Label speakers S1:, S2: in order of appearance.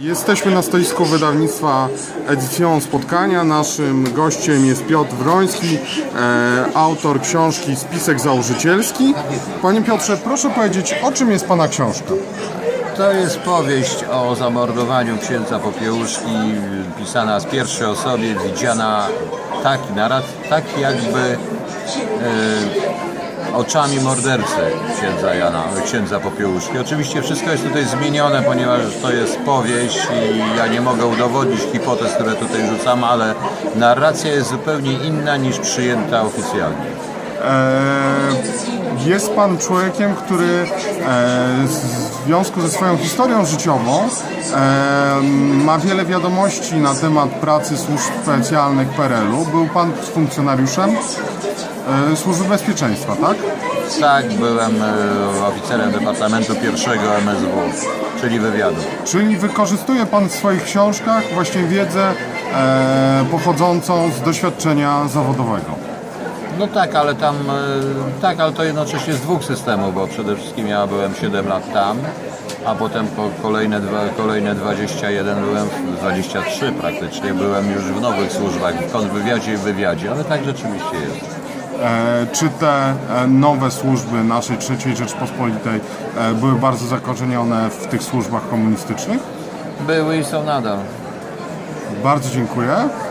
S1: Jesteśmy na stoisku wydawnictwa Edycją Spotkania. Naszym gościem jest Piotr Wroński, e, autor książki Spisek Założycielski. Panie Piotrze, proszę powiedzieć, o czym jest Pana książka?
S2: To jest powieść o zamordowaniu księdza Popiełuszki, pisana z pierwszej osoby, widziana tak, narad, tak jakby e, oczami mordercy księdza Jana, księdza Popiełuszki. Oczywiście wszystko jest tutaj zmienione, ponieważ to jest powieść i ja nie mogę udowodnić hipotez, które tutaj rzucam, ale narracja jest zupełnie inna niż przyjęta oficjalnie.
S1: E, jest Pan człowiekiem, który e, w związku ze swoją historią życiową e, ma wiele wiadomości na temat pracy służb specjalnych PRL-u. Był Pan funkcjonariuszem e, Służby Bezpieczeństwa, tak?
S2: Tak, byłem oficerem Departamentu Pierwszego MSW, czyli wywiadu.
S1: Czyli wykorzystuje Pan w swoich książkach właśnie wiedzę pochodzącą z doświadczenia zawodowego.
S2: No tak, ale tam, e, tak, ale to jednocześnie z dwóch systemów, bo przede wszystkim ja byłem 7 lat tam, a potem po kolejne, dwa, kolejne 21 byłem, 23 praktycznie, byłem już w nowych służbach, w kontrwywiadzie i wywiadzie, ale tak rzeczywiście jest.
S1: E, czy te e, nowe służby naszej III Rzeczpospolitej e, były bardzo zakorzenione w tych służbach komunistycznych?
S2: Były i są nadal.
S1: Bardzo dziękuję.